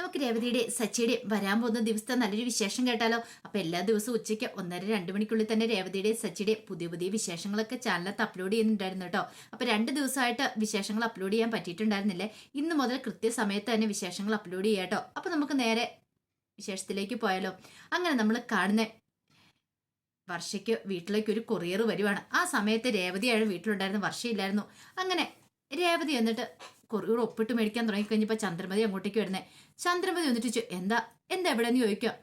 നമുക്ക് രേവതിയുടെ സച്ചിയുടെ വരാൻ പോകുന്ന ദിവസത്തെ നല്ലൊരു വിശേഷം കേട്ടാലോ? അപ്പൊ എല്ലാ ദിവസവും ഉച്ചയ്ക്ക് ഒന്നര രണ്ട് മണിക്കുള്ളിൽ തന്നെ രേവതിയുടെ സച്ചിയുടെ പുതിയ പുതിയ വിശേഷങ്ങളൊക്കെ ചാനലത്ത് അപ്ലോഡ് ചെയ്യുന്നുണ്ടായിരുന്നു കേട്ടോ. അപ്പൊ രണ്ട് ദിവസമായിട്ട് വിശേഷങ്ങൾ അപ്ലോഡ് ചെയ്യാൻ പറ്റിയിട്ടുണ്ടായിരുന്നില്ലേ. ഇന്ന് മുതൽ കൃത്യസമയത്ത് തന്നെ വിശേഷങ്ങൾ അപ്ലോഡ് ചെയ്യാം കേട്ടോ. അപ്പൊ നമുക്ക് നേരെ വിശേഷത്തിലേക്ക് പോയാലോ? അങ്ങനെ നമ്മൾ കാണുന്ന വർഷയ്ക്ക് വീട്ടിലേക്ക് ഒരു കൊറിയർ വരുവാണ്. ആ സമയത്ത് രേവതിയാണ് വീട്ടിലുണ്ടായിരുന്നു വർഷയില്ലായിരുന്നു. അങ്ങനെ രേവതി എന്നിട്ട് കൊറിയർ ഒപ്പിട്ട് മേടിക്കാൻ തുടങ്ങിക്കഴിഞ്ഞപ്പോൾ ചന്ദ്രമതി അങ്ങോട്ടേക്ക് വരുന്നേ. ചന്ദ്രമതി വന്നിട്ട് എന്താ? എന്താ എവിടെ എന്ന് ചോദിക്കാം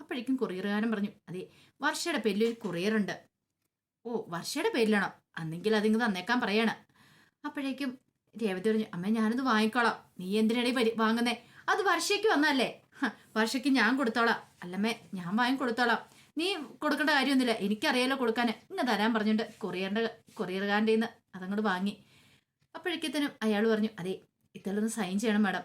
അപ്പോഴേക്കും കൊറിയറുകാരൻ പറഞ്ഞു അതെ വർഷയുടെ പേരിൽ ഒരു കൊറിയർ ഉണ്ട്. ഓ വർഷയുടെ പേരിലാണോ? അന്നെങ്കിൽ അതിങ്ങ് തന്നേക്കാൻ പറയാണ്. അപ്പോഴേക്കും രേവതി പറഞ്ഞു അമ്മ ഞാനത് വാങ്ങിക്കോളാം. നീ എന്തിനാണ് പരി വാങ്ങുന്നേ? അത് വർഷയ്ക്ക് വന്നല്ലേ വർഷയ്ക്ക് ഞാൻ കൊടുത്തോളാം. അല്ലമ്മേ ഞാൻ വാങ്ങി കൊടുത്തോളാം. നീ കൊടുക്കേണ്ട കാര്യമൊന്നുമില്ല. എനിക്കറിയാലോ കൊടുക്കാൻ. ഇങ്ങ് തരാൻ പറഞ്ഞിട്ട് കൊറിയറിന്റെ കൊറിയറുകാരന്റെ നിന്ന് അതങ്ങോട്ട് വാങ്ങി. അപ്പോഴേക്കത്തേനും അയാൾ പറഞ്ഞു അതെ ഇത്തരൊന്ന് സൈൻ ചെയ്യണം മാഡം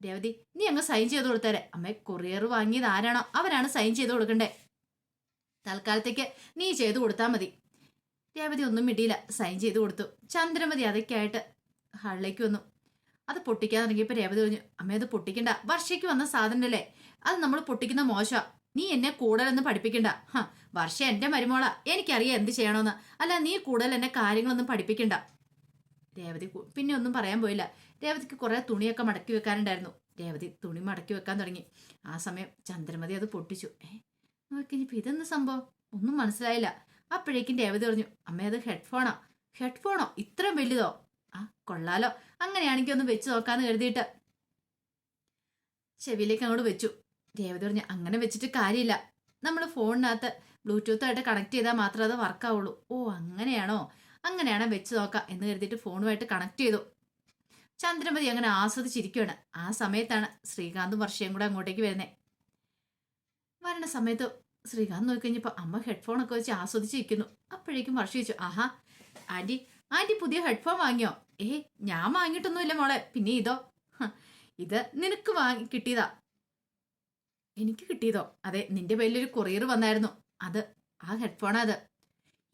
രേവതി നീ അങ്ങ് സൈൻ ചെയ്ത് കൊടുത്തേരെ. അമ്മ കൊറിയർ വാങ്ങിയത് ആരാണോ അവരാണ് സൈൻ ചെയ്ത് കൊടുക്കണ്ടേ. തൽക്കാലത്തേക്ക് നീ ചെയ്തു കൊടുത്താൽ മതി. രേവതി ഒന്നും മിടിയില്ല സൈൻ ചെയ്ത് കൊടുത്തു. ചന്ദ്രമതി അതൊക്കെയായിട്ട് ഹാളിലേക്ക് വന്നു. അത് പൊട്ടിക്കാൻ തുടങ്ങിയപ്പോൾ രേവതി പറഞ്ഞു അമ്മ അത് പൊട്ടിക്കണ്ട. വർഷയ്ക്ക് വന്ന സാധനമല്ലേ അത് നമ്മൾ പൊട്ടിക്കുന്ന മോശമാ. നീ എന്നെ കൂടുതലൊന്നും പഠിപ്പിക്കണ്ട. വർഷ എന്റെ മരുമോള. എനിക്കറിയാം എന്ത് ചെയ്യണമെന്ന് അല്ല നീ കൂടുതൽ എന്നെ കാര്യങ്ങളൊന്നും പഠിപ്പിക്കണ്ട. രേവതി പിന്നെ ഒന്നും പറയാൻ പോയില്ല. രേവതിക്ക് കുറെ തുണിയൊക്കെ മടക്കി വെക്കാനുണ്ടായിരുന്നു. രേവതി തുണി മടക്കി വെക്കാൻ തുടങ്ങി. ആ സമയം ചന്ദ്രമതി അത് പൊട്ടിച്ചു. ഏ ഇതെന്ത് സംഭവം? ഒന്നും മനസ്സിലായില്ല. അപ്പോഴേക്കും രേവതി പറഞ്ഞു അമ്മ അത് ഹെഡ്ഫോണോ ഹെഡ്ഫോണോ ഇത്രയും വലുതോ? ആ കൊള്ളാലോ. അങ്ങനെയാണെങ്കിൽ ഒന്ന് വെച്ച് നോക്കാന്ന് കരുതിയിട്ട്. ചെവിയിലേക്ക് അങ്ങോട്ട് വെച്ചു. രേവതി പറഞ്ഞു അങ്ങനെ വെച്ചിട്ട് കാര്യമില്ല. നമ്മൾ ഫോണിനകത്ത് ബ്ലൂടൂത്ത് ആയിട്ട് കണക്ട് ചെയ്താൽ മാത്രമേ അത് വർക്കാവുള്ളൂ ഓ അങ്ങനെയാണോ? അങ്ങനെയാണോ വെച്ച് നോക്കാം എന്ന് കരുതിയിട്ട് ഫോണുമായിട്ട് കണക്ട് ചെയ്തു. ചന്ദ്രമതി അങ്ങനെ ആസ്വദിച്ചിരിക്കുകയാണ് ആ സമയത്താണ് ശ്രീകാന്തും വർഷയും കൂടെ അങ്ങോട്ടേക്ക് വരുന്നത് വരണ സമയത്ത് ശ്രീകാന്ത് നോക്കിക്കഴിഞ്ഞപ്പോൾ അമ്മ ഹെഡ്ഫോൺ ഒക്കെ വെച്ച് ആസ്വദിച്ചിരിക്കുന്നു. അപ്പോഴേക്കും വർഷ ചോദിച്ചു ആഹാ ആന്റി ആന്റി പുതിയ ഹെഡ്ഫോൺ വാങ്ങിയോ? ഏ ഞാൻ വാങ്ങിയിട്ടൊന്നുമില്ല മോളെ. പിന്നെ ഇതോ? ഇത് നിനക്ക് വാങ്ങി കിട്ടിയതാ. എനിക്ക് കിട്ടിയതോ? അതെ നിന്റെ പേരിലൊരു കൊറിയർ വന്നായിരുന്നു. അത് ആ ഹെഡ്ഫോണാ അത്.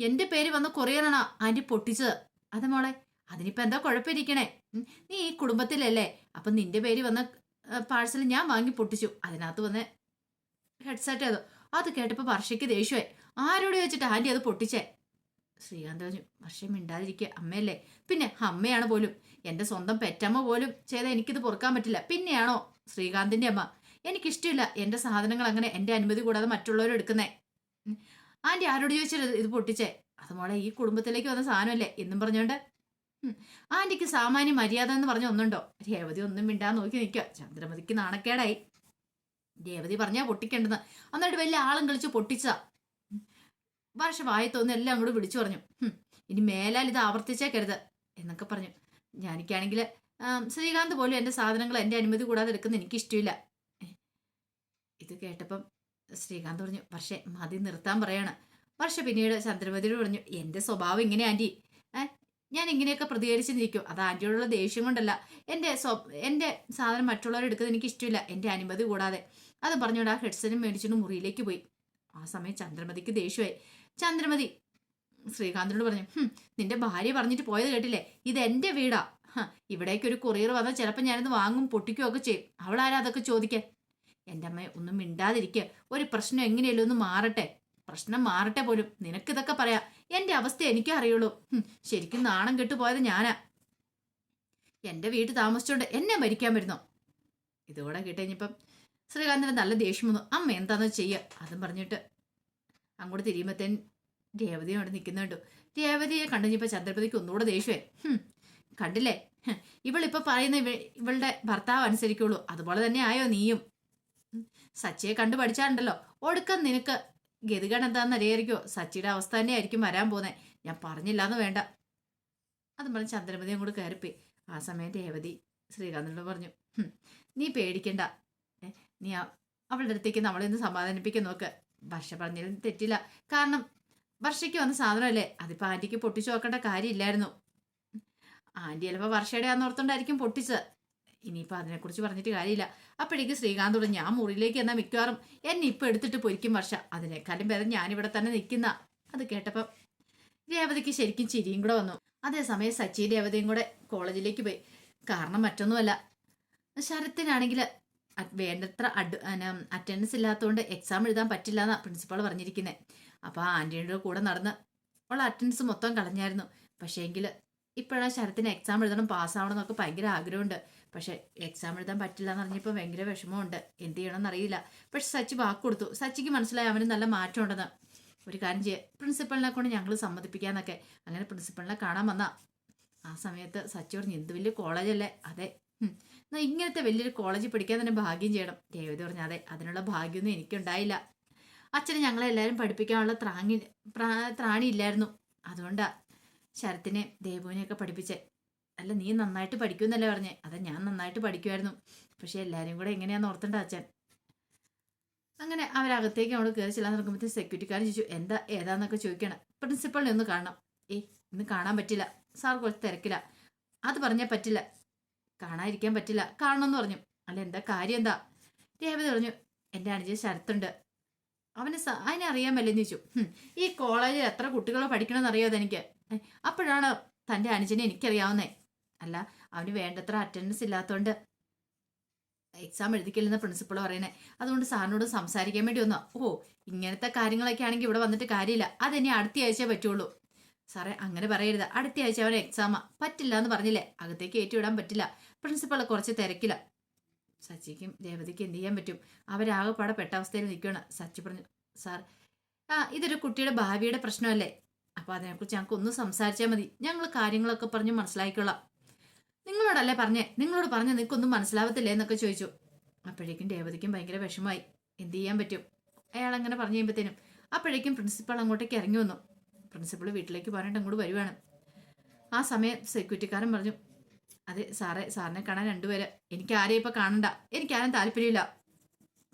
എന്റെ പേര് വന്ന കൊറിയറാണോ ആന്റി പൊട്ടിച്ചത്. അതെ മോളെ അതിനിപ്പോ എന്താ കുഴപ്പമിരിക്കണേ? നീ ഈ കുടുംബത്തിലല്ലേ? അപ്പൊ നിന്റെ പേര് വന്ന പാഴ്സൽ ഞാൻ വാങ്ങി പൊട്ടിച്ചു. അതിനകത്ത് വന്ന ഹെഡ്സെറ്റ് അതോ അത് കേട്ടപ്പോ വർഷയ്ക്ക് ദേഷ്യമായി ആരോട് ചോദിച്ചിട്ട് ആന്റി അത് പൊട്ടിച്ചേ? ശ്രീകാന്ത് പറഞ്ഞു വർഷം മിണ്ടാതിരിക്കുക. അമ്മയല്ലേ? പിന്നെ അമ്മയാണ് പോലും. എന്റെ സ്വന്തം പെറ്റമ്മ പോലും ചെയ്ത എനിക്കിത് പൊറുക്കാൻ പറ്റില്ല. പിന്നെയാണോ ശ്രീകാന്തിന്റെ അമ്മ? എനിക്കിഷ്ടമില്ല എന്റെ സാധനങ്ങൾ അങ്ങനെ എന്റെ അനുമതി കൂടാതെ മറ്റുള്ളവർ എടുക്കുന്നേ. ആന്റി ആരോട് ചോദിച്ചത് ഇത് പൊട്ടിച്ചേ? അത് മോളെ ഈ കുടുംബത്തിലേക്ക് വന്ന സാധനമല്ലേ? എന്നും പറഞ്ഞോണ്ട്. ആന്റിക്ക് സാമാന്യ മര്യാദ എന്ന് പറഞ്ഞ ഒന്നുണ്ടോ? രേവതി ഒന്നും മിണ്ടാ നോക്കി നിൽക്കുക. ചന്ദ്രമതിക്ക് നാണക്കേടായി. രേവതി പറഞ്ഞാ പൊട്ടിക്കേണ്ടെന്ന്. എന്നിട്ട് വലിയ ആളും കളിച്ച് പൊട്ടിച്ചതാ. ഭാഷ വായി തോന്നി എല്ലാം അങ്ങോട്ട് വിളിച്ചു പറഞ്ഞു. ഇനി മേലാൽ ഇത് ആവർത്തിച്ചേക്കരുത് എന്നൊക്കെ പറഞ്ഞു. ഞാനിക്കാണെങ്കിൽ ശ്രീകാന്ത് പോലും എന്റെ സാധനങ്ങൾ എന്റെ അനുമതി കൂടാതെ എടുക്കുന്ന എനിക്ക് ഇഷ്ടമില്ല ഏ, ഇത് കേട്ടപ്പം ശ്രീകാന്ത് പറഞ്ഞു പക്ഷേ മതി നിർത്താൻ പറയാണ്. പക്ഷെ പിന്നീട് ചന്ദ്രമതിയോട് പറഞ്ഞു എന്റെ സ്വഭാവം ഇങ്ങനെ ആന്റി ഞാൻ ഇങ്ങനെയൊക്കെ പ്രതികരിച്ച് നിൽക്കും. അത് ആന്റിയോടുള്ള ദേഷ്യം കൊണ്ടല്ല. എന്റെ സ്വ എന്റെ സാധനം മറ്റുള്ളവർ എടുക്കുന്നത് എനിക്ക് ഇഷ്ടമില്ല. എന്റെ അനുമതി കൂടാതെ. അത് പറഞ്ഞുകൊണ്ട് ആ ഹെഡ്സെറ്റും മേടിച്ചുകൊണ്ട് മുറിയിലേക്ക് പോയി. ആ സമയം ചന്ദ്രമതിക്ക് ദേഷ്യമായി. ചന്ദ്രമതി ശ്രീകാന്തിനോട് പറഞ്ഞു "ഹും, നിന്റെ ഭാര്യ പറഞ്ഞിട്ട് പോയത് കേട്ടില്ലേ? ഇത് എന്റെ വീടാ. ഇവിടേക്ക് ഒരു കൊറിയർ വന്നാൽ ചിലപ്പോൾ ഞാനിത് വാങ്ങും പൊട്ടിക്കുകയൊക്കെ ചെയ്യും. അവളാരാ അതൊക്കെ ചോദിക്കാൻ? എന്റെ അമ്മ ഒന്നും മിണ്ടാതിരിക്കുക ഒരു പ്രശ്നം എങ്ങനെയല്ലോ ഒന്ന് മാറട്ടെ. പ്രശ്നം മാറട്ടെ പോലും. നിനക്കിതൊക്കെ പറയാം. എന്റെ അവസ്ഥ എനിക്കേ അറിയുള്ളൂ. ശരിക്കും നാണം കെട്ടുപോയത് ഞാനാ. എന്റെ വീട്ടിൽ താമസിച്ചോണ്ട് എന്നെ മരിക്കാൻ വരുന്നോ? ഇതോടെ കേട്ടുകഴിഞ്ഞപ്പം ശ്രീകാന്തിന് നല്ല ദേഷ്യം വന്നു. അമ്മ എന്താണെന്ന് ചെയ്യുക അതും പറഞ്ഞിട്ട് അങ്ങോട്ട് തിരിയുമ്പത്തേൻ രേവതിയും അവിടെ നിൽക്കുന്നുണ്ടു രേവതിയെ കണ്ടുകഴിഞ്ഞപ്പോൾ ചന്ദ്രപതിക്ക് ഒന്നുകൂടെ ദേഷ്യമേ കണ്ടില്ലേ? ഇവളിപ്പോൾ ഇവളിപ്പോ പറയുന്ന ഇവ- ഇവളുടെ ഭർത്താവ് അനുസരിക്കുള്ളൂ. അതുപോലെ തന്നെ ആയോ നീയും? സച്ചിയെ കണ്ടു പഠിച്ചാണ്ടല്ലോ. ഒടുക്കം നിനക്ക് ഗതികേട് എന്താണെന്ന് അറിയായിരിക്കോ സച്ചിയുടെ അവസ്ഥ തന്നെയായിരിക്കും വരാൻ പോന്നെ ഞാൻ പറഞ്ഞില്ലാന്ന് വേണ്ട. അതും പറഞ്ഞ് ചന്ദ്രമതിയും കൂടെ കയറിപ്പി ആ സമയം രേവതി ശ്രീകാന്തിനോട് പറഞ്ഞു നീ പേടിക്കണ്ട. നീ അവളുടെ അടുത്തേക്ക് നമ്മളെ ഒന്ന് സമാധാനിപ്പിക്കാൻ നോക്ക്. വർഷ പറഞ്ഞാലും തെറ്റില്ല. കാരണം വർഷയ്ക്ക് വന്ന സാധനമല്ലേ? അതിപ്പോൾ ആന്റിക്ക് പൊട്ടിച്ചു നോക്കേണ്ട കാര്യമില്ലായിരുന്നു. ആന്റി ചിലപ്പോൾ വർഷയുടെ ആന്നോർത്തോണ്ടായിരിക്കും പൊട്ടിച്ചത്. ഇനിയിപ്പോൾ അതിനെക്കുറിച്ച് പറഞ്ഞിട്ട് കാര്യമില്ല. അപ്പോഴേക്ക് ശ്രീകാന്തോട് ഞാൻ മുറിയിലേക്ക് എന്നാൽ മിക്കവാറും എന്നെ ഇപ്പം എടുത്തിട്ട് പൊരിക്കും വർഷ. അതിനേക്കാളും ഭേദം ഞാനിവിടെ തന്നെ നിൽക്കുന്ന. അത് കേട്ടപ്പം രേവതിക്ക് ശരിക്കും ചിരിയും കൂടെ വന്നു. അതേസമയം സച്ചി രേവതിയും കൂടെ കോളേജിലേക്ക് പോയി. കാരണം മറ്റൊന്നുമല്ല ശരത്തിനാണെങ്കിൽ വേണ്ടത്ര അഡ് അറ്റൻഡൻസ് ഇല്ലാത്തതുകൊണ്ട് എക്സാം എഴുതാൻ പറ്റില്ല എന്നാണ് പ്രിൻസിപ്പാൾ പറഞ്ഞിരിക്കുന്നത് അപ്പോൾ ആന്റിയുടെ കൂടെ നടന്ന് ഉള്ള അറ്റൻഡൻസ് മൊത്തം കളഞ്ഞായിരുന്നു. പക്ഷേ എങ്കിൽ ഇപ്പോഴാണ് ശരത്തിന് എക്സാം എഴുതണം പാസ്സാവണം എന്നൊക്കെ ഭയങ്കര ആഗ്രഹമുണ്ട്. പക്ഷെ എക്സാം എഴുതാൻ പറ്റില്ല എന്ന് പറഞ്ഞപ്പോൾ ഭയങ്കര വിഷമമുണ്ട്. എന്ത് ചെയ്യണമെന്ന് അറിയില്ല. പക്ഷെ സച്ചി വാക്ക് കൊടുത്തു. സച്ചിക്ക് മനസ്സിലായി അവന് നല്ല മാറ്റമുണ്ടെന്ന്. ഒരു കാര്യം ചെയ്യുക പ്രിൻസിപ്പളിനെ കൊണ്ട് ഞങ്ങൾ സമ്മതിപ്പിക്കാന്നൊക്കെ. അങ്ങനെ പ്രിൻസിപ്പളിനെ കാണാൻ വന്ന. ആ സമയത്ത് സച്ചി പറഞ്ഞു എന്ത് വലിയ കോളേജല്ലേ അതെ. എന്നാൽ ഇങ്ങനത്തെ വലിയൊരു കോളേജിൽ പഠിക്കാൻ തന്നെ ഭാഗ്യം ചെയ്യണം. ദേവത പറഞ്ഞു അതെ. അതിനുള്ള ഭാഗ്യമൊന്നും എനിക്കുണ്ടായില്ല. അച്ഛനെ ഞങ്ങളെല്ലാവരും പഠിപ്പിക്കാനുള്ള ത്രാങ്ങി ത്രാണി ത്രാണിയില്ലായിരുന്നു. അതുകൊണ്ടാ ശരത്തിനെ ദേവുവിനെയൊക്കെ പഠിപ്പിച്ചേ. അല്ല നീ നന്നായിട്ട് പഠിക്കുമെന്നല്ലേ പറഞ്ഞേ. അതെ ഞാൻ നന്നായിട്ട് പഠിക്കുമായിരുന്നു പക്ഷെ എല്ലാവരും കൂടെ എങ്ങനെയാന്ന് ഓർത്തണ്ട അച്ഛൻ. അങ്ങനെ അവരകത്തേക്ക് അവിടെ കയറി ചെല്ലാൻ തുടങ്ങുമ്പോഴത്തേക്ക് സെക്യൂരിറ്റിക്കാരൻ ചോദിച്ചു എന്താ ഏതാന്നൊക്കെ ചോദിക്കണം. പ്രിൻസിപ്പളിനെ ഒന്ന് കാണണം. ഏയ് ഇന്ന് കാണാൻ പറ്റില്ല. സാർ കുറച്ച് തിരക്കില്ല അത് പറഞ്ഞാൽ പറ്റില്ല. കാണാതിരിക്കാൻ പറ്റില്ല. കാണണമെന്ന് പറഞ്ഞു. അല്ല എന്താ കാര്യം എന്താ? രേവതി പറഞ്ഞു എന്റെ അനുജൻ ശരത്തുണ്ട്. അവന് സ- അറിയാൻ അറിയാമല്ലെന്ന് ചോദിച്ചു. ഈ കോളേജിൽ എത്ര കുട്ടികളോ പഠിക്കണമെന്ന് അറിയാതെ എനിക്ക് ഏ, അപ്പോഴാണ് തന്റെ അനുജനെ എനിക്കറിയാവുന്നേ. അല്ല അവന് വേണ്ടത്ര അറ്റൻഡൻസ് ഇല്ലാത്തതുകൊണ്ട് എക്സാം എഴുതിക്കില്ലെന്ന് പ്രിൻസിപ്പൾ പറയണേ അതുകൊണ്ട് സാറിനോട് സംസാരിക്കാൻ വേണ്ടി വന്നോ ഓ ഇങ്ങനത്തെ കാര്യങ്ങളൊക്കെ ആണെങ്കിൽ ഇവിടെ വന്നിട്ട് കാര്യമില്ല. അതെന്നെ അടുത്ത ആഴ്ച പറ്റുള്ളൂ. സാറേ അങ്ങനെ പറയരുത്. അടുത്ത ആഴ്ച അവൻ എക്സാമാ പറ്റില്ല എന്ന് പറഞ്ഞില്ലേ? അകത്തേക്ക് ഏറ്റുവിടാൻ പറ്റില്ല. പ്രിൻസിപ്പൾ കുറച്ച് തിരക്കില്ല സച്ചിക്കും രേവതിക്ക് എന്ത് ചെയ്യാൻ പറ്റും? അവരാകെപ്പാടെ പെട്ട അവസ്ഥയിൽ നിൽക്കുകയാണ് സച്ചി പറഞ്ഞു സാർ ആ ഇതൊരു കുട്ടിയുടെ ഭാവിയുടെ പ്രശ്നമല്ലേ? അപ്പോൾ അതിനെക്കുറിച്ച് ഞങ്ങൾക്ക് ഒന്ന് സംസാരിച്ചാൽ മതി. ഞങ്ങൾ കാര്യങ്ങളൊക്കെ പറഞ്ഞ് മനസ്സിലാക്കിക്കൊള്ളാം നിങ്ങളോടല്ലേ പറഞ്ഞേ? നിങ്ങളോട് പറഞ്ഞ നിനക്കൊന്നും മനസ്സിലാവത്തില്ലേ എന്നൊക്കെ ചോദിച്ചു. അപ്പോഴേക്കും രേവതിക്കും ഭയങ്കര വിഷമമായി. എന്ത് ചെയ്യാൻ പറ്റും? അയാൾ അങ്ങനെ പറഞ്ഞു കഴിയുമ്പോഴത്തേനും അപ്പോഴേക്കും പ്രിൻസിപ്പൾ അങ്ങോട്ടേക്ക് ഇറങ്ങി വന്നു. പ്രിൻസിപ്പൾ വീട്ടിലേക്ക് പറഞ്ഞിട്ട് അങ്ങോട്ട് വരുവാണ്. ആ സമയം സെക്യൂരിറ്റിക്കാരൻ പറഞ്ഞു അതെ സാറേ സാറിനെ കാണാൻ രണ്ടുപേര്. എനിക്ക് ആരെയും ഇപ്പം കാണണ്ട. എനിക്കാരും താല്പര്യമില്ല.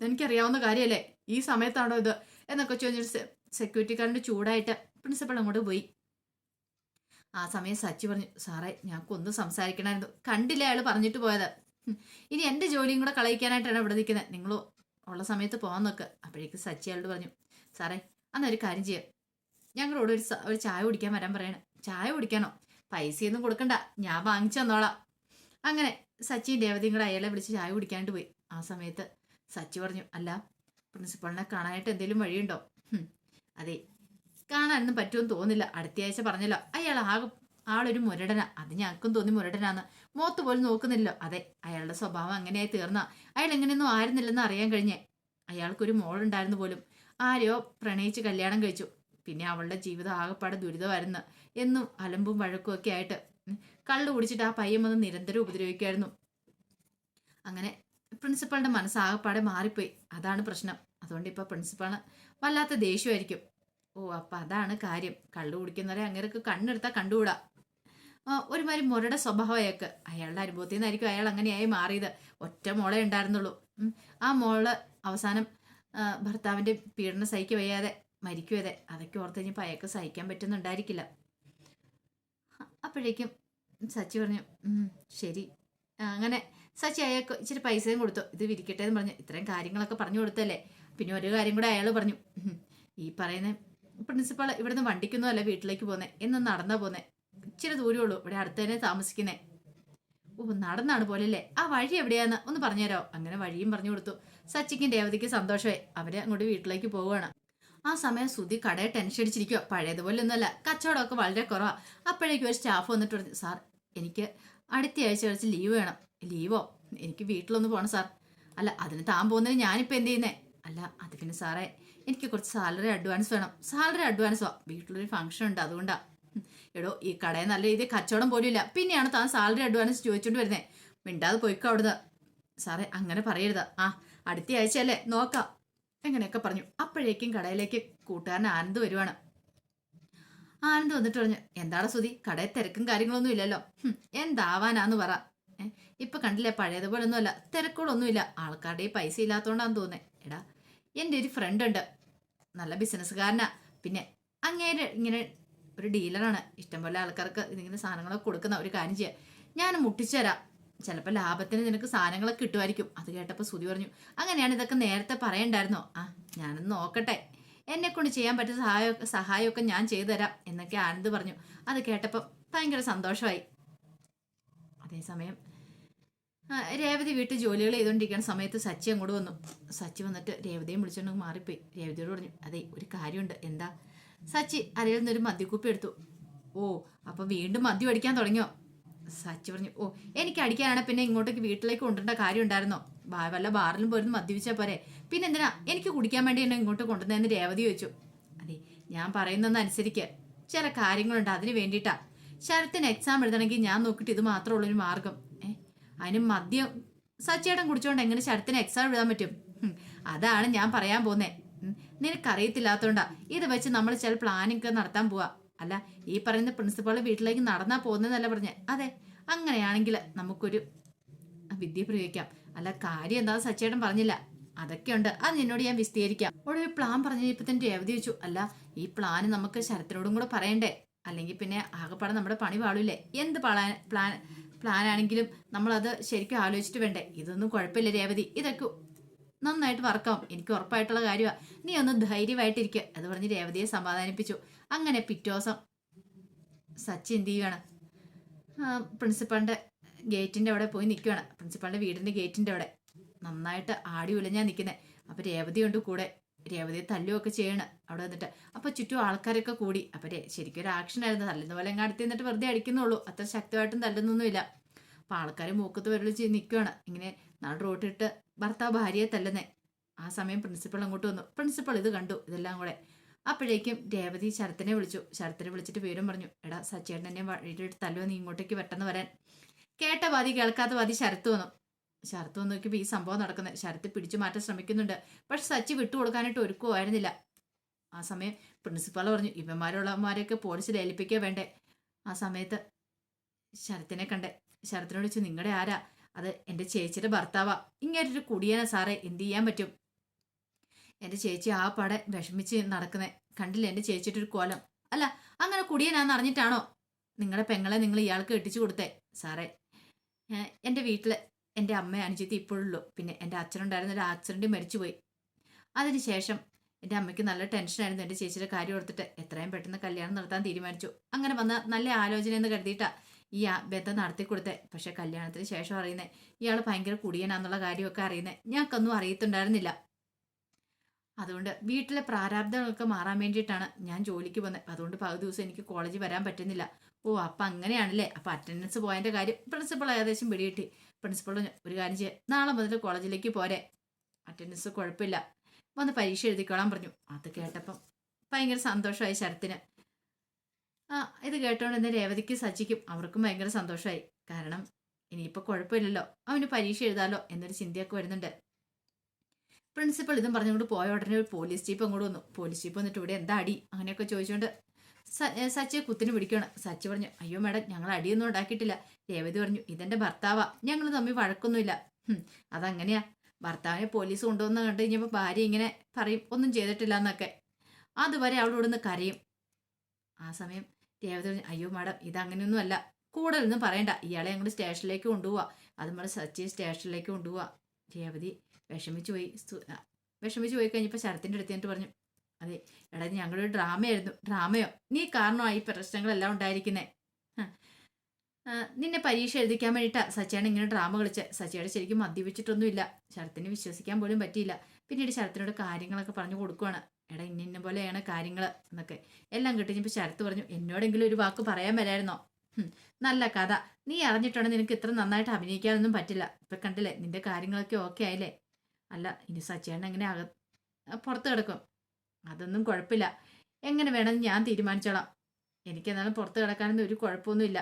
എനിക്കറിയാവുന്ന കാര്യമല്ലേ? ഈ സമയത്താണോ ഇത്? എന്നൊക്കെ ചോദിച്ചിട്ട് സെക്യൂരിറ്റിക്കാരന്റെ ചൂടായിട്ട് പ്രിൻസിപ്പൾ അങ്ങോട്ട് പോയി. ആ സമയം സച്ചി പറഞ്ഞു സാറേ ഞങ്ങൾക്കൊന്നും സംസാരിക്കണമായിരുന്നു. കണ്ടില്ല അയാൾ പറഞ്ഞിട്ട് പോയത്? ഇനി എന്റെ ജോലിയും കൂടെ കളയിക്കാനായിട്ടാണ് ഇവിടെ നിൽക്കുന്നത്. നിങ്ങൾ ഉള്ള സമയത്ത് പോകാൻ നോക്ക്. അപ്പോഴേക്ക് സച്ചി അയാളോട് പറഞ്ഞു സാറേ അന്നൊരു കാര്യം ചെയ്യാം. ഞങ്ങളോട് ഒരു ഒരു ചായ കുടിക്കാൻ വരാൻ പറയണം. ചായ കുടിക്കാനോ? പൈസയൊന്നും കൊടുക്കണ്ട. ഞാൻ വാങ്ങിച്ചു തന്നോളാം. അങ്ങനെ സച്ചിയും രേവതിയും കൂടെ അയാളെ വിളിച്ച് ചായ കുടിക്കാണ്ട് പോയി. ആ സമയത്ത് സച്ചി പറഞ്ഞു അല്ല പ്രിൻസിപ്പളിനെ കാണാനായിട്ട് എന്തെങ്കിലും വഴിയുണ്ടോ? അതെ. കാണാനൊന്നും പറ്റുമെന്ന് തോന്നില്ല അടുത്തയാഴ്ച പറഞ്ഞല്ലോ. അയാൾ ആകെ ആളൊരു മുരടന. അത് ഞങ്ങൾക്കും തോന്നി മുരടനാന്ന്. മോത്ത് പോലും നോക്കുന്നില്ലല്ലോ അതെ അയാളുടെ സ്വഭാവം അങ്ങനെയായി തീർന്ന. അയാൾ എങ്ങനെയൊന്നും ആയിരുന്നില്ലെന്ന് അറിയാൻ കഴിഞ്ഞേ. അയാൾക്കൊരു മോളുണ്ടായിരുന്നു പോലും. ആരെയോ പ്രണയിച്ച് കല്യാണം കഴിച്ചു. പിന്നെ അവളുടെ ജീവിതം ആകെപ്പാടെ ദുരിതമായിരുന്നു. എന്നും അലമ്പും വഴക്കും ഒക്കെ ആയിട്ട്. കള്ളു കുടിച്ചിട്ട് ആ പയ്യൻ വന്ന് നിരന്തരം ഉപദ്രവിക്കുമായിരുന്നു അങ്ങനെ പ്രിൻസിപ്പളിന്റെ മനസ്സ് ആകെപ്പാടെ മാറിപ്പോയി. അതാണ് പ്രശ്നം. അതുകൊണ്ട് ഇപ്പം പ്രിൻസിപ്പളിന് വല്ലാത്ത ദേഷ്യമായിരിക്കും. ഓ അപ്പം അതാണ് കാര്യം. കള്ളു കുടിക്കുന്നവരെ അങ്ങനെയൊക്കെ കണ്ണെടുത്താൽ കണ്ടുകൂടാ. ഒരുമാതിരി മുരയുടെ സ്വഭാവമായൊക്കെ അയാളുടെ അനുഭവത്തിൽ നിന്നായിരിക്കും അയാൾ അങ്ങനെയായി മാറിയത്. ഒറ്റ മോളെ ഉണ്ടായിരുന്നുള്ളൂ. ആ മോൾ അവസാനം ഭർത്താവിന്റെ പീഡനം സഹിക്കുക വയ്യാതെ മരിക്കുവതെ. അതൊക്കെ ഓർത്ത് കഴിഞ്ഞപ്പോൾ അയാൾക്ക് സഹിക്കാൻ പറ്റുന്നുണ്ടായിരിക്കില്ല. അപ്പോഴേക്കും സച്ചി പറഞ്ഞു ശരി. അങ്ങനെ സച്ചി അയാൾക്ക് ഇച്ചിരി പൈസയും കൊടുത്തു. ഇത് വിരിക്കട്ടെ എന്ന് പറഞ്ഞു. ഇത്രയും കാര്യങ്ങളൊക്കെ പറഞ്ഞു കൊടുത്തല്ലേ? പിന്നെ ഒരു കാര്യം കൂടെ അയാൾ പറഞ്ഞു ഈ പറയുന്ന പ്രിൻസിപ്പൾ ഇവിടുന്ന് വണ്ടിക്കൊന്നുമല്ല വീട്ടിലേക്ക് പോന്നെ? എന്ന് നടന്നാ പോന്നെ. ഇച്ചിരി ദൂരമേ ഉള്ളൂ ഇവിടെ അടുത്ത് തന്നെ താമസിക്കുന്നേ. ഓ നടന്നാണ് പോലല്ലേ ആ വഴി എവിടെയാന്ന് ഒന്ന് പറഞ്ഞുതരോ? അങ്ങനെ വഴിയും പറഞ്ഞു കൊടുത്തു. സച്ചിക്കും രേവതിക്ക് സന്തോഷമായി. അവർ അങ്ങോട്ട് വീട്ടിലേക്ക് പോവുകയാണ്. ആ സമയം സുധി കടയെ ടെൻഷൻ അടിച്ചിരിക്കുക പഴയതുപോലെ ഒന്നുമല്ല കച്ചവടമൊക്കെ വളരെ കുറവാ. അപ്പോഴേക്കും ഒരു സ്റ്റാഫ് വന്നിട്ട് പറഞ്ഞു സാർ എനിക്ക് അടുത്ത ആഴ്ച കുറച്ച് ലീവ് വേണം. ലീവോ എനിക്ക് വീട്ടിലൊന്ന് പോകണം സാർ. അല്ല അതിന് താൻ പോകുന്നതിന് ഞാനിപ്പോൾ എന്ത് ചെയ്യുന്നേ? അല്ല അത് പിന്നെ സാറേ എനിക്ക് കുറച്ച് സാലറി അഡ്വാൻസ് വേണം. സാലറി അഡ്വാൻസ് വാ വീട്ടിലൊരു ഫംഗ്ഷൻ ഉണ്ട് അതുകൊണ്ടാ. എടോ ഈ കടയിൽ നല്ല രീതിയിൽ കച്ചവടം പോലും ഇല്ല. പിന്നെയാണ് താൻ സാലറി അഡ്വാൻസ് ചോദിച്ചോണ്ട് വരുന്നത് മിണ്ടാതെ പോയിക്കോ അവിടുന്ന്. സാറേ അങ്ങനെ പറയരുത്. ആ അടുത്ത ആഴ്ചയല്ലേ നോക്കാം. എങ്ങനെയൊക്കെ പറഞ്ഞു. അപ്പോഴേക്കും കടയിലേക്ക് കൂട്ടുകാരൻ ആനന്ദ് വരുവാണ്. ആനന്ദ് വന്നിട്ട് പറഞ്ഞു എന്താണ് സുതി കടയിൽ തിരക്കും കാര്യങ്ങളൊന്നും ഇല്ലല്ലോ. എന്താവാനാന്ന് പറ. ഇപ്പൊ കണ്ടില്ലേ പഴയതുപോലെ ഒന്നുമല്ല തിരക്കുകളൊന്നുമില്ല. ആൾക്കാരുടെ പൈസ ഇല്ലാത്തോണ്ടാന്ന് തോന്നേ എടാ എന്റെ ഒരു ഫ്രണ്ട് ഉണ്ട്. നല്ല ബിസിനസ്സുകാരനാ പിന്നെ അങ്ങേര് ഇങ്ങനെ ഒരു ഡീലറാണ് ഇഷ്ടംപോലെ ആൾക്കാർക്ക് ഇതിങ്ങനെ സാധനങ്ങളൊക്കെ കൊടുക്കുന്ന ഒരു കാര്യം ചെയ്യാം. ഞാൻ മുട്ടിച്ചു തരാം ചിലപ്പോൾ ലാഭത്തിന് നിനക്ക് സാധനങ്ങളൊക്കെ കിട്ടുമായിരിക്കും. അത് കേട്ടപ്പോൾ സുതി പറഞ്ഞു അങ്ങനെയാണ് ഇതൊക്കെ നേരത്തെ പറയണ്ടായിരുന്നോ? ആ ഞാനൊന്ന് നോക്കട്ടെ. എന്നെ കൊണ്ട് ചെയ്യാൻ പറ്റിയ സഹായം സഹായമൊക്കെ ഞാൻ ചെയ്തു തരാം എന്നൊക്കെ ആനന്ദ് പറഞ്ഞു. അത് കേട്ടപ്പോൾ ഭയങ്കര സന്തോഷമായി. അതേസമയം രേവതി വീട്ടിൽ ജോലികൾ ചെയ്തുകൊണ്ടിരിക്കുന്ന സമയത്ത് സച്ചി അങ്ങോട്ട് വന്നു. സച്ചി വന്നിട്ട് രേവതിയും വിളിച്ചുകൊണ്ട് മാറിപ്പോയി. രേവതിയോട് പറഞ്ഞു അതെ ഒരു കാര്യമുണ്ട്. എന്താ? സച്ചി അരയിൽ നിന്നൊരു മദ്യക്കുപ്പി എടുത്തു. ഓ അപ്പം വീണ്ടും മദ്യം അടിക്കാൻ തുടങ്ങിയോ? സച്ചി പറഞ്ഞു ഓ എനിക്ക് അടിക്കാനാണ് പിന്നെ ഇങ്ങോട്ടേക്ക് വീട്ടിലേക്ക് കൊണ്ടുവരേണ്ട കാര്യം ഉണ്ടായിരുന്നോ? വല്ല ബാറിലും പോയിരുന്നു മദ്യപിച്ചാൽ പോരെ. പിന്നെ എന്തിനാ? എനിക്ക് കുടിക്കാൻ വേണ്ടി എന്നെ ഇങ്ങോട്ട് കൊണ്ടുവന്നതെന്ന് രേവതി ചോദിച്ചു. അതെ ഞാൻ പറയുന്നതെന്നനുസരിക്ക് ചില കാര്യങ്ങളുണ്ട്. അതിന് വേണ്ടിയിട്ടാ. ശരത്തിന് എക്സാം എഴുതണമെങ്കിൽ ഞാൻ നോക്കിയിട്ട് ഇത് മാത്രമുള്ളൊരു മാർഗം. അതിന് മദ്യം സച്ചേട്ടൻ കുടിച്ചോണ്ട് എങ്ങനെ ശരത്തിന് എക്സാം എഴുതാൻ പറ്റും? അതാണ് ഞാൻ പറയാൻ പോന്നേ നിനക്ക് നിനക്കറിയത്തില്ലാത്തോണ്ടാ. ഇത് വെച്ച് നമ്മൾ ചില പ്ലാനിങ് ഒക്കെ നടത്താൻ പോവാ. അല്ല ഈ പറയുന്ന പ്രിൻസിപ്പാൾ വീട്ടിലേക്ക് നടന്നാ പോകുന്നതല്ല പറഞ്ഞേ. അതെ അങ്ങനെയാണെങ്കിൽ നമുക്കൊരു വിദ്യ പ്രയോഗിക്കാം. അല്ല കാര്യം എന്താ സച്ചേട്ടൻ പറഞ്ഞില്ല. അതൊക്കെയുണ്ട് അത് നിന്നോട് ഞാൻ വിസ്തീകരിക്കാം ഒരു പ്ലാൻ പറഞ്ഞു ഇപ്പൊ തന്നെ രേവതി വെച്ചു അല്ല ഈ പ്ലാൻ നമുക്ക് ശരത്തിനോടും കൂടെ പറയണ്ടേ? അല്ലെങ്കിൽ പിന്നെ ആകെപ്പാടെ നമ്മുടെ പണി പാടില്ലേ എന്ത് പ്ലാൻ പ്ലാൻ ആണെങ്കിലും നമ്മളത് ശരിക്കും ആലോചിച്ചിട്ട് വേണ്ടേ? ഇതൊന്നും കുഴപ്പമില്ല രേവതി. ഇതൊക്കെ നന്നായിട്ട് വർക്കാവും എനിക്ക് ഉറപ്പായിട്ടുള്ള കാര്യമാണ് നീ ഒന്ന് ധൈര്യമായിട്ടിരിക്കുക അത് പറഞ്ഞ് രേവതിയെ സമാധാനിപ്പിച്ചു. അങ്ങനെ പിറ്റോസം സച്ചി എന്ത് ചെയ്യുകയാണ് പ്രിൻസിപ്പളിന്റെ ഗേറ്റിന്റെ അവിടെ പോയി നിൽക്കുകയാണ് പ്രിൻസിപ്പളിന്റെ വീടിന്റെ ഗേറ്റിന്റെ അവിടെ. നന്നായിട്ട് ആടി ഉലഞ്ഞാൽ നിൽക്കുന്നത് അപ്പം രേവതി ഉണ്ട് കൂടെ രേവതിയെ തല്ലുമൊക്കെ ചെയ്യണം. അവിടെ വന്നിട്ട് അപ്പൊ ചുറ്റും ആൾക്കാരൊക്കെ കൂടി. അപ്പൊ ശരിക്കും ഒരു ആക്ഷൻ ആയിരുന്നു. തല്ലുന്ന പോലെ അങ്ങാടത്തി നിന്നിട്ട് വെറുതെ അടിക്കുന്നുള്ളൂ. അത്ര ശക്തമായിട്ടും തല്ലുന്നൊന്നുമില്ല. അപ്പൊ ആൾക്കാർ മൂക്കത്ത് വരലും ചെയ്ത് നിൽക്കുകയാണ് ഇങ്ങനെ നാട് റോട്ടിട്ട് ഭർത്താവ് ഭാര്യയെ തല്ലുന്നേ. ആ സമയം പ്രിൻസിപ്പൾ അങ്ങോട്ട് വന്നു. പ്രിൻസിപ്പൾ ഇത് കണ്ടു. ഇതെല്ലാം കൂടെ. അപ്പോഴേക്കും രേവതി ശരത്തിനെ വിളിച്ചു. ശരത്തിനെ വിളിച്ചിട്ട് വിവരം പറഞ്ഞു. എടാ സച്ചേട്ടൻ എന്നെ വഴിയിട്ട് തല്ലുവന്ന് നീ ഇങ്ങോട്ടേക്ക് പെട്ടെന്ന് വരാൻ. കേട്ട വാതി കേൾക്കാത്ത വാതി ശരത്ത് വന്നു. ശരത്ത് വന്ന് നോക്കിയപ്പോൾ ഈ സംഭവം നടക്കുന്നത് ശരത്ത് പിടിച്ചു മാറ്റാൻ ശ്രമിക്കുന്നുണ്ട്. പക്ഷെ സച്ചി വിട്ടുകൊടുക്കാനായിട്ട് ഒരുക്കുമായിരുന്നില്ല ആ സമയം പ്രിൻസിപ്പാൾ പറഞ്ഞു ഇവന്മാരുള്ളവന്മാരെയൊക്കെ പോലീസിൽ ഏൽപ്പിക്കുക വേണ്ടേ? ആ സമയത്ത് ശരത്തിനെ കണ്ടേ ശരത്തിനോട് ചോദിച്ചു നിങ്ങളുടെ ആരാ? അത് എന്റെ ചേച്ചിയുടെ ഭർത്താവാ. ഇങ്ങനൊരു കുടിയനാ സാറേ എന്ത് ചെയ്യാൻ പറ്റും? എന്റെ ചേച്ചി ആ പാടെ വിഷമിച്ച് നടക്കുന്നേ. കണ്ടില്ല എന്റെ ചേച്ചിയുടെ ഒരു കോലം? അല്ല അങ്ങനെ കുടിയനാന്ന് അറിഞ്ഞിട്ടാണോ? നിങ്ങളുടെ പെങ്ങളെ നിങ്ങൾ ഇയാൾക്ക് കെട്ടിച്ചു കൊടുത്തേ? സാറേ എന്റെ വീട്ടിൽ എന്റെ അമ്മ അനുജിത്തി ഇപ്പോഴുള്ളൂ പിന്നെ എന്റെ അച്ഛനുണ്ടായിരുന്ന ഒരു ആക്സിഡന്റ് മരിച്ചുപോയി. അതിനുശേഷം എന്റെ അമ്മയ്ക്ക് നല്ല ടെൻഷനായിരുന്നു എന്റെ ചേച്ചിയുടെ കാര്യം ഓർത്തിട്ട്. എത്രയും പെട്ടെന്ന് കല്യാണം നടത്താൻ തീരുമാനിച്ചു. അങ്ങനെ വന്ന നല്ല ആലോചന എന്ന് കരുതിയിട്ടാ ഈ ബന്ധം നടത്തി കൊടുത്തേ. പക്ഷേ കല്യാണത്തിന് ശേഷം അറിയുന്നത് ഇയാൾ ഭയങ്കര കുടിയനാന്നുള്ള കാര്യമൊക്കെ അറിയുന്നത് ഞങ്ങൾക്കൊന്നും അറിയത്തുണ്ടായിരുന്നില്ല. അതുകൊണ്ട് വീട്ടിലെ പ്രാരാബ്ദങ്ങളൊക്കെ മാറാൻ വേണ്ടിയിട്ടാണ് ഞാൻ ജോലിക്ക് വന്നത് അതുകൊണ്ട് പകുതി ദിവസം എനിക്ക് കോളേജിൽ വരാൻ പറ്റുന്നില്ല. ഓ അപ്പം അങ്ങനെയാണല്ലേ? അപ്പം അറ്റൻഡൻസ് പോയതിന്റെ കാര്യം പ്രിൻസിപ്പൾ ഏകദേശം പിടികിട്ടി. പ്രിൻസിപ്പൾ ഒരു കാര്യം ചെയ്യാം. നാളെ മുതൽ കോളേജിലേക്ക് പോരെ. അറ്റൻഡൻസ് കുഴപ്പമില്ല. വന്ന് പരീക്ഷ എഴുതിക്കോളാൻ പറഞ്ഞു. അത് കേട്ടപ്പം ഭയങ്കര സന്തോഷമായി ശരത്തിന്. ആ ഇത് കേട്ടോണ്ട് എന്നെ രേവതിക്ക് സച്ചിക്കും അവർക്കും ഭയങ്കര സന്തോഷമായി. കാരണം ഇനിയിപ്പോൾ കുഴപ്പമില്ലല്ലോ. അവന് പരീക്ഷ എഴുതാലോ എന്നൊരു ചിന്തയൊക്കെ വരുന്നുണ്ട്. പ്രിൻസിപ്പൾ ഇതും പറഞ്ഞുകൊണ്ട് പോയ ഉടനെ ഒരു പോലീസ് ജീപ്പ് അങ്ങോട്ട് വന്നു. പോലീസ് ജീപ്പ് വന്നിട്ട് ഇവിടെ എന്താ അടി? അങ്ങനെയൊക്കെ ചോദിച്ചുകൊണ്ട് സച്ചിയെ കുത്തിന് പിടിക്കുകയാണ്. സച്ചി പറഞ്ഞു അയ്യോ മാഡം ഞങ്ങൾ അടിയൊന്നും ഉണ്ടാക്കിയിട്ടില്ല. രേവതി പറഞ്ഞു ഇതെന്റെ ഭർത്താവാ. ഞങ്ങൾ തമ്മിൽ വഴക്കൊന്നുമില്ല. അതങ്ങനെയാ. ഭർത്താവിനെ പോലീസ് കൊണ്ടുവന്ന് കണ്ടു കഴിഞ്ഞപ്പോൾ ഭാര്യ ഇങ്ങനെ പറയും ഒന്നും ചെയ്തിട്ടില്ല എന്നൊക്കെ അതുവരെ അവളോട് നിന്ന് കരയും. ആ സമയം രേവതി പറഞ്ഞു അയ്യോ മാഡം ഇതങ്ങനെയൊന്നും അല്ല. കൂടുതലൊന്നും പറയണ്ട. ഇയാളെ ഞങ്ങൾ സ്റ്റേഷനിലേക്ക് കൊണ്ടുപോവാ. അത് നമ്മൾ സച്ചി സ്റ്റേഷനിലേക്ക് കൊണ്ടുപോവാ. രേവതി വിഷമിച്ചു പോയി. വിഷമിച്ചു പോയി കഴിഞ്ഞപ്പോൾ ശരത്തിന്റെ അടുത്ത് എന്നിട്ട് പറഞ്ഞു അതെ എടാ ഞങ്ങളൊരു ഡ്രാമയായിരുന്നു. ഡ്രാമയോ? നീ കാരണമായി പ്രശ്നങ്ങളെല്ലാം ഉണ്ടായിരിക്കുന്നേ. നിന്നെ പരീക്ഷ എഴുതിക്കാൻ വേണ്ടിയിട്ടാ സച്ചിയാണ് ഇങ്ങനെ ഡ്രാമ കളിച്ച്. സച്ചയുടെ ശരിക്കും മദ്യപിച്ചിട്ടൊന്നുമില്ല. ശരത്തിന് വിശ്വസിക്കാൻ പോലും പറ്റിയില്ല. പിന്നീട് ശരത്തിനോട് കാര്യങ്ങളൊക്കെ പറഞ്ഞു കൊടുക്കുവാണ്. എടാ ഇന്ന ഇന്ന പോലെയാണ് കാര്യങ്ങൾ എന്നൊക്കെ. എല്ലാം കിട്ടിഞ്ഞപ്പോൾ ശരത്ത് പറഞ്ഞു എന്നോടെങ്കിലും ഒരു വാക്ക് പറയാൻ വരായിരുന്നോ നല്ല കഥ. നീ അറിഞ്ഞിട്ടുണ്ടെങ്കിൽ നിനക്ക് ഇത്ര നന്നായിട്ട് അഭിനയിക്കാനൊന്നും പറ്റില്ല? ഇപ്പൊ കണ്ടില്ലേ നിന്റെ കാര്യങ്ങളൊക്കെ ഓക്കെ ആയില്ലേ? അല്ല ഇനി സച്ചേട്ടൻ എങ്ങനെ അക പുറത്ത് കിടക്കും. അതൊന്നും കുഴപ്പമില്ല. എങ്ങനെ വേണമെന്ന് ഞാൻ തീരുമാനിച്ചോളാം. എനിക്കെന്നാലും പുറത്ത് കിടക്കാനൊന്നും ഒരു കുഴപ്പമൊന്നുമില്ല.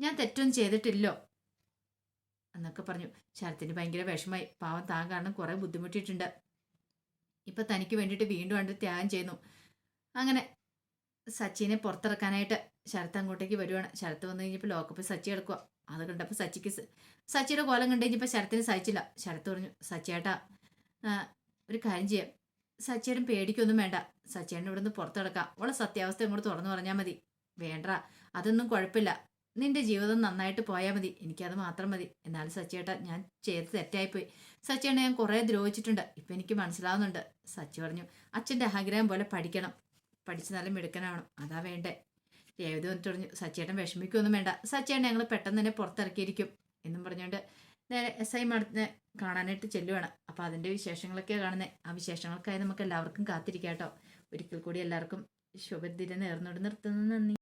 ഞാൻ തെറ്റൊന്നും ചെയ്തിട്ടില്ലോ. എന്നൊക്കെ പറഞ്ഞു. ശരത്തിന് ഭയങ്കര വിഷമായി പാവം താൻ കാരണം കുറെ ബുദ്ധിമുട്ടിയിട്ടുണ്ട്. ഇപ്പൊ തനിക്ക് വേണ്ടിയിട്ട് വീണ്ടും കണ്ട് ത്യാഗം ചെയ്യുന്നു. അങ്ങനെ സച്ചിനെ പുറത്തിറക്കാനായിട്ട് ശരത്ത് അങ്ങോട്ടേക്ക് വരുവാണ്. ശരത്ത് വന്നു കഴിഞ്ഞപ്പോൾ ലോക്കപ്പ് സച്ചി എടുക്കുക അത് കണ്ടപ്പോൾ സച്ചിക്ക് സച്ചിയുടെ കോലം കണ്ടു കഴിഞ്ഞപ്പോൾ ശരത്തിന് സഹിച്ചില്ല. ശരത്ത് പറഞ്ഞു സച്ചിയേട്ടാ ഒരു കാര്യം ചെയ്യാം. സച്ചേട്ടൻ പേടിക്കൊന്നും വേണ്ട. സച്ചേട്ടൻ ഇവിടെ നിന്ന് പുറത്തെടുക്കാം അവളെ സത്യാവസ്ഥ ഇങ്ങോട്ട് തുറന്നു പറഞ്ഞാൽ മതി. വേണ്ട അതൊന്നും കുഴപ്പമില്ല. നിന്റെ ജീവിതം നന്നായിട്ട് പോയാൽ മതി. എനിക്കത് മാത്രം മതി. എന്നാലും സച്ചേട്ട ഞാൻ ചെയ്ത് തെറ്റായിപ്പോയി. സച്ചേട്ടനെ ഞാൻ കുറേ ദ്രോഹിച്ചിട്ടുണ്ട്. ഇപ്പം എനിക്ക് മനസ്സിലാവുന്നുണ്ട്. സച്ചി പറഞ്ഞു അച്ഛന്റെ ആഗ്രഹം പോലെ പഠിക്കണം. പഠിച്ച് നല്ല മിടുക്കനാവണം. അതാ വേണ്ടേ. രേവതി വന്നിട്ട് പറഞ്ഞു സച്ചേട്ടൻ വിഷമിക്കൊന്നും വേണ്ട. സച്ചേട്ടൻ ഞങ്ങൾ പെട്ടെന്ന് തന്നെ പുറത്തിറക്കിയിരിക്കും. എന്നും പറഞ്ഞുകൊണ്ട് നേരെ എസ് ഐ മടത്തിനെ കാണാനായിട്ട് ചെല്ലുവാണ്. അപ്പോൾ അതിന്റെ വിശേഷങ്ങളൊക്കെ കാണുന്നത് ആ വിശേഷങ്ങൾക്കായി നമുക്ക് എല്ലാവർക്കും കാത്തിരിക്കാം കേട്ടോ. ഒരിക്കൽ കൂടി എല്ലാവർക്കും ശുഭദിനം നേർന്നോട് നിർത്തുന്നു. നന്ദി.